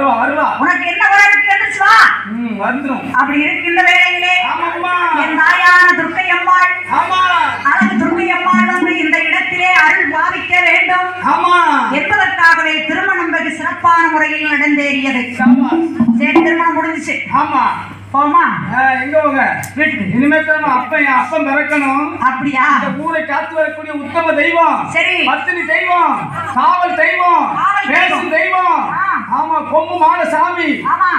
வருவா வருவா. உனக்கு என்ன குறை இருக்கு எந்திரிச்சு வா. ம் வந்துரும். அப்படி இருக்கின்ற வேளையிலே ஆமாம்மா. என் தாயான துர்க்கையம்மாள் ஆமா அழகு துர்க்கையம்மாள் வந்து இந்த இடத்திலே அருள் பாவிக்க வேண்டும். ஆமா என்பதற்காகவே திருமணம் வெகு சிறப்பான முறையில் நடந்தேறியது. சரி திருமணம் முடிஞ்சுச்சு. ஆமா. போமா எங்க போங்க வீட்டுக்கு. அப்பன் அப்பன் பிறக்கணும். அப்படியா? இந்த ஊரை காத்து வரக்கூடிய உத்தம தெய்வம். சரி. பத்தினி தெய்வம். காவல் தெய்வம். பேசும் தெய்வம். ஆமா கொம்பு மாட சாமி. ஆமா.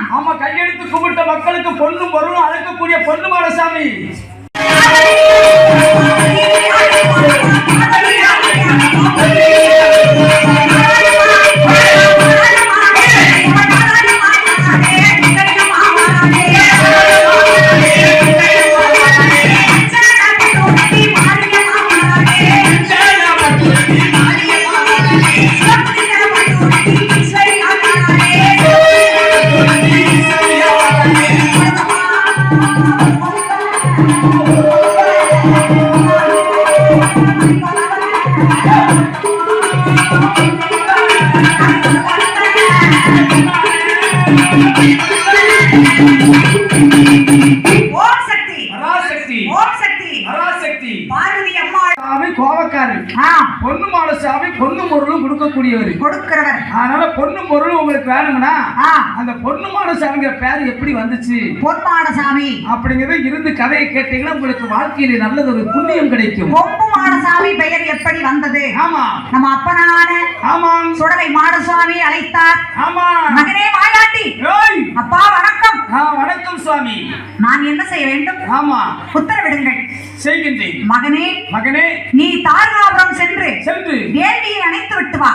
கையெடுத்து கும்பிட்ட மக்களுக்கு பொண்ணும் பொருளும் அழைக்கக்கூடிய பொண்ணு மாட ஆ. பொண்ணு மாட சாமி பொண்ணு பொருளும் கொடுக்கக்கூடியவர். கொடுக்கிறவர். அதனால பொண்ணு பொருளும் உங்களுக்கு வேணும்னா அந்த பொண்ணு மாட சாமிங்கிற பேர் எப்படி வந்துச்சு? பொன்மான சாமி. அப்படிங்கறத இருந்து கதையை கேட்டீங்கன்னா உங்களுக்கு வாழ்க்கையில நல்லது ஒரு புண்ணியம் கிடைக்கும். கொம்பு மாடசாமி பெயர் எப்படி வந்தது? ஆமா. நம்ம அப்பனான ஆமாம். சுடலை மாடசுவாமி அழைத்தார். ஆமா மகனே வாயாண்டி! அப்பா வணக்கம். வணக்கம் சுவாமி. நான் என்ன செய்ய வேண்டும்? ஆமா. உத்தரவிடுங்கள். செய்கின்றேன். மகனே மகனே. நீ தாரகாபுரம் சென்று சென்று. வேண்டியை அணைத்து விட்டு வா.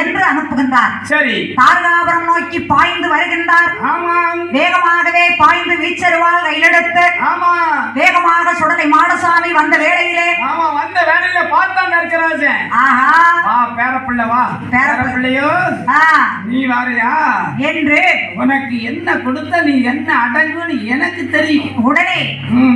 என்று அனுப்புகின்றார். சரி. தாரகாபுரம் நோக்கி பாய்ந்து வருகின்றார். ஆமாம். வேகமாகவே பாய்ந்து வீச்சருவால் கையிலெடுத்து ஆமா வேகமாக சுடலை மாடசாமி வந்த வேளையிலே ஆமா வந்த வேலையில பார்த்தா நற்கராஜன் ஆஹா. வா பேரப்பிள்ளை வா. பேரப்பிள்ளை. பேரப்பிள்ளையோ நீ வாரியா? என்று உனக்கு என்ன கொடுத்தா நீ என்ன அடங்குன்னு எனக்கு தெரியும். உடனே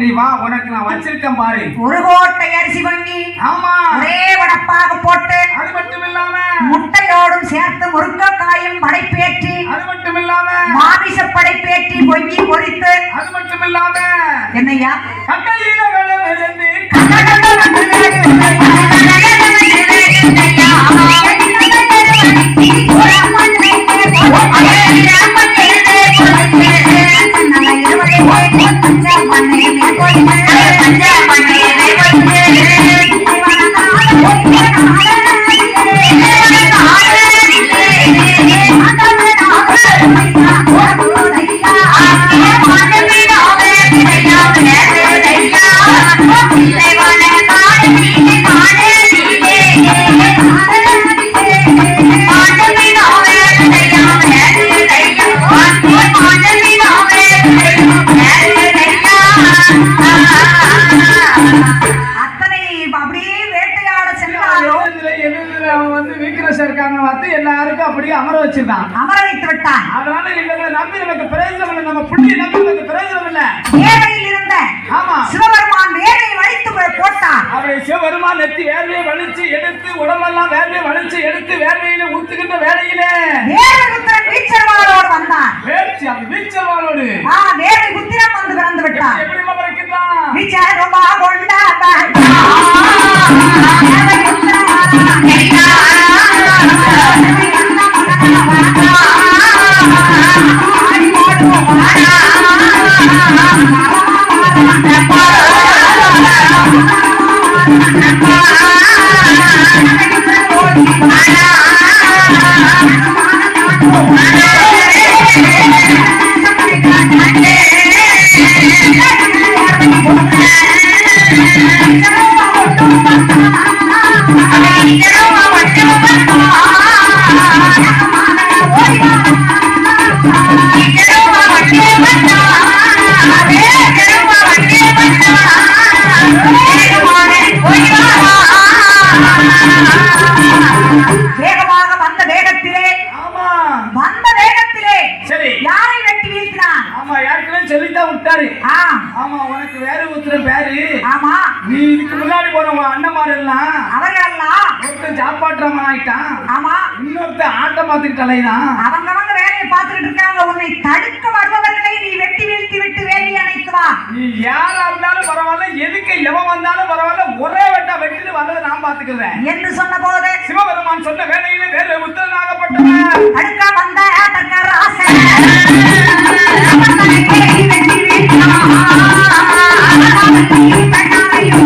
நீ வா உனக்கு நான் வச்சிருக்கேன் பாரு. ஒரு கோட்டை அரிசி வாங்கி ஆமா. ஒரே வடப்பாக போட்டு அது மட்டும் இல்லாம முட்டையோடும் சேர்த்து முருங்கைக்காயும் படைப்பேற்றி அது மட்டும் இல்லாம மாமிச படைப்பேற்றி பொங்கி பொரித்து அது மட்டும் இல்லாம என்னையா? கட்டையில வேலை விழுந்து அத்தனை இருக்காங்க பார்த்து எல்லாருக்கும் அப்படியே அமர வச்சிருந்தான் அமர வைத்து விட்டான் அதனால இவங்களை நம்பி நமக்கு பிரயோஜனம் இல்லை. நம்ம புள்ளி நம்பி நமக்கு பிரயோஜனம் இல்லை. வேலையில் இருந்த ஆமா. சிவபெருமான் வேலை வளைத்து போட்டான். அவரை சிவபெருமா நெத்தி வேர்வையை வலிச்சு எடுத்து உடம்பெல்லாம் வேர்வையை வலிச்சு எடுத்து வேர்வையில ஊத்துகின்ற வேலையிலே வேலை புத்திரன் வீச்சர்வாளோடு வந்தான். வேர்ச்சி அந்த வீச்சவாளோடு ஆ வேலை புத்திரன் வந்து பிறந்து விட்டான். எப்படி பிறக்கின்றான் விசாரமா கொண்டாதான் வேகமாக வந்த வேகத்திலே ஆமா வந்த வேகத்திலே சரி யாரை வெட்டி வீழ்த்தினான் ஆமா ஏற்கனவே ஆ. ஆமா உனக்கு வேற உத்தரம் பேரு. ஆமா. நீ இதுக்கு முன்னாடி போன உன் அண்ணமார் எல்லாம் அவர்களெல்லாம் ஒருத்தன் சாப்பாட்டுறவன் ஆயிட்டான். ஆமா. இன்னொருத்த ஆட்டம் பார்த்துக்கிட்டலைதான் அவங்கவங்க வேலையை பார்த்துக்கிட்டு இருக்காங்க. உன்னை தடுக்க வருபவர்களை நீ வெட்டி வீழ்த்தி விட்டு வேலி அணைத்து வா. நீ யாரா இருந்தாலும் பரவாயில்ல எதுக்கு எவன் வந்தாலும் பரவாயில்ல ஒரே வெட்டா வெட்டிட்டு வந்ததை நான் பாத்துக்கிறேன் என்று சொன்ன போது சிவபெருமான் சொன்ன வேலையில வேறு உத்தரனாகப்பட்டவன் பெண்ணாலையோ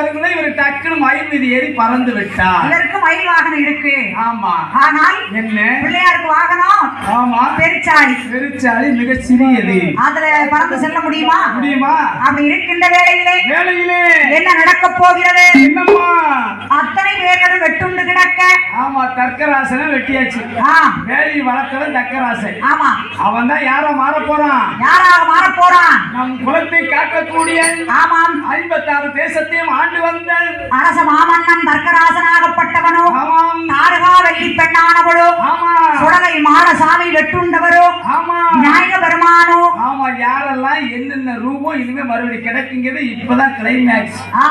வரும்போது இவர் டக்குன்னு மயில் மீது ஏறி பறந்து விட்டார். இதற்கு மயில் வாகனம் இருக்கு. ஆமா. ஆனால் என்ன? பிள்ளையாருக்கு வாகனம். ஆமா. பெருச்சாளி. பெருச்சாளி மிக சிறியது. அதுல பறந்து செல்ல முடியுமா? முடியுமா? அப்படி இருக்கின்ற வேளையிலே வேலையிலே என்ன நடக்கப் போகிறது? என்னம்மா? அத்தனை கிடக்க ஆமா தர்க்கராசனை வெட்டியாச்சு. ஆ, வேலி வளர்த்தவன் தக்கராசன் ஆமா. அவன் தான் யாரா மாற போறான்? யாராக மாற போறான்? நம் குலத்தை காக்கக்கூடிய ஆமாம். ஐம்பத்தாறு தேசத்தையும் ஆண்டு வந்த அரச மாமன்னன் தர்க்கராசனாகப்பட்டவனோ ஆமாம். தாரகா வெள்ளி பெண்ணானவளோ ஆமா சுடலை மாடசாமி வெட்டுண்டவரோ ஆமா விநாயக பெருமானோ யாரெல்லாம் என்னென்ன ரூபம் இனிமே மறுபடியும் கிடைக்குங்கிறது இப்பதான் கிளைமேக்ஸ் ஆ.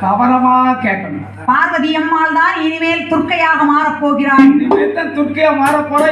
கவனமா கேட்கணும். பார்வதி அம்மாள் தான் இனிமேல் துர்க்கையாக மாறப் போகிறாள் இனிமே தான் துர்க்கையா மாற போற